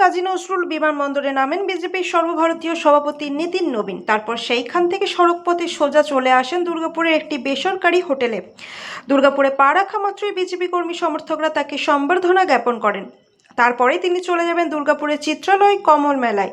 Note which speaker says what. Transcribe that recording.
Speaker 1: কাজী নজরুল বিমানবন্দরে নামেন বিজেপির সর্বভারতীয় সভাপতি নীতিন নবীন। তারপর সেইখান থেকে সড়কপথে সোজা চলে আসেন দুর্গাপুরের একটি বেসরকারি হোটেলে। দুর্গাপুরে পা রাখা মাত্রই বিজেপি কর্মী সমর্থকরা তাকে সম্বর্ধনা জ্ঞাপন করেন। তারপরে তিনি চলে যাবেন দুর্গাপুরের চিত্রালয় কমল মেলায়।